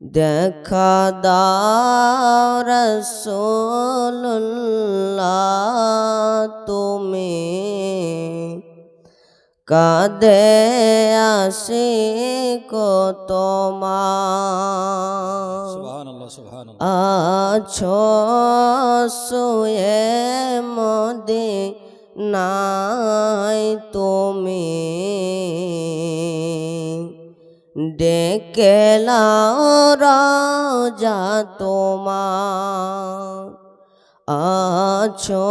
দেখা দাও রসুল্লাহ তুমি কাদে আসি কত মা সুবহান আল্লাহ সুবহান আছো শুয়ে মদে নাই তুমি ডেকে রাজা তোমার। আছো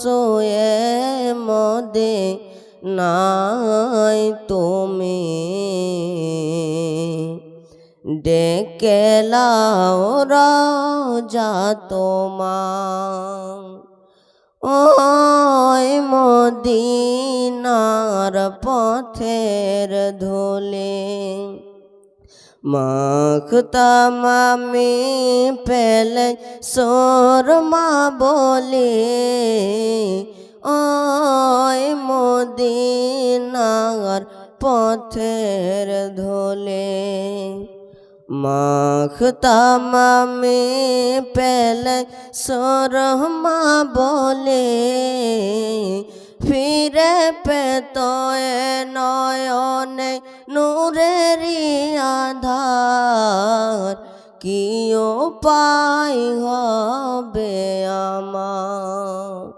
শুয়ে মদে নাই তুমি। ডেকে রাজা তোমার। ওই মদিনার পথের ধুলে। মাখতাম আমি পেলে সোরমা বলে ওই মদিনার পথের ধুলে মাখতাম আমি পেলে সোরমা বলে, ফিরে পেত নয়নে নূরেরই আধার। কি উপায় হবে আমার?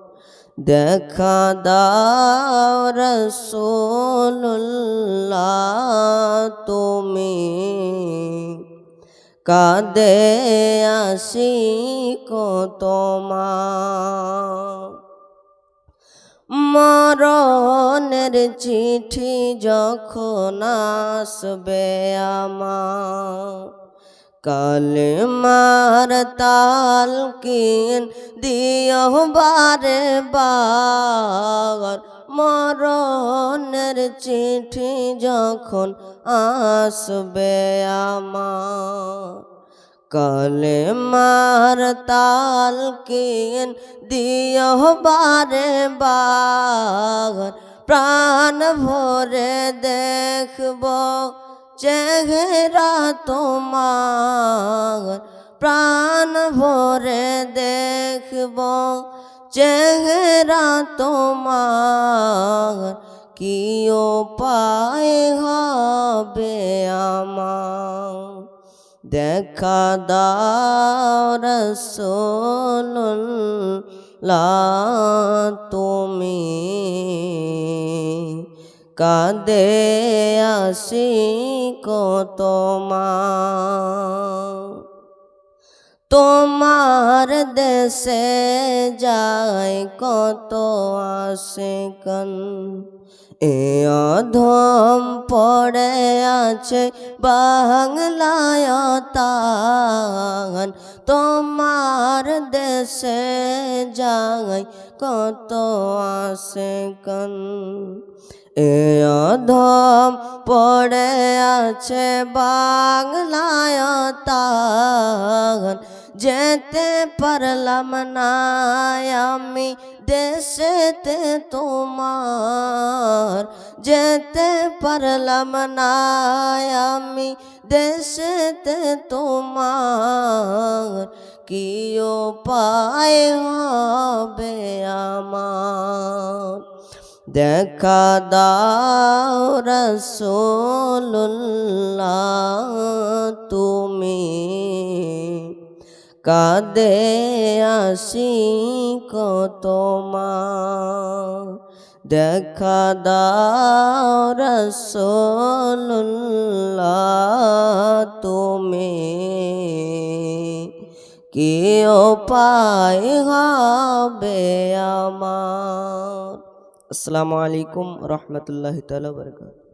দেখা দাও রসুল্লাহ তুমি। কাদে আসি কত মা মরণের চিঠি যখন আসবে আমার কালে মার তাল কিন বারে বার। মরণের চিঠি যখন আসবে আমার। কালে মার তাল কিন দিও বারে বার প্রাণ ভরে দেখব চেহারা তোমার। প্রাণ ভরে দেখব চেহারা তোমার কি উপায় হবে আমার? দেখা দাও রসুল্লাহ তুমি কাদে আসি কত মা তোমার দেশে যায় কত আসে কন এ অধম পড়ে আছে বাংলায় তোমার দেশে যায় কত আসে কন এ অধম পড়ে আছে বাংলায় যেতে পারলাম না আমি দেশেতে তোমার যেতে পারলাম না আমি দেশেতে তোমার কি উপায় হবে আমার দেখা দাও রসুল্লাহ তুমি কাদে আসি কত মা। দেখা দাও রসুল্লাহ তুমি। কি উপায় হবে আমার। আসসালামু আলাইকুম রহমতুল্লাহ তালা বরকাত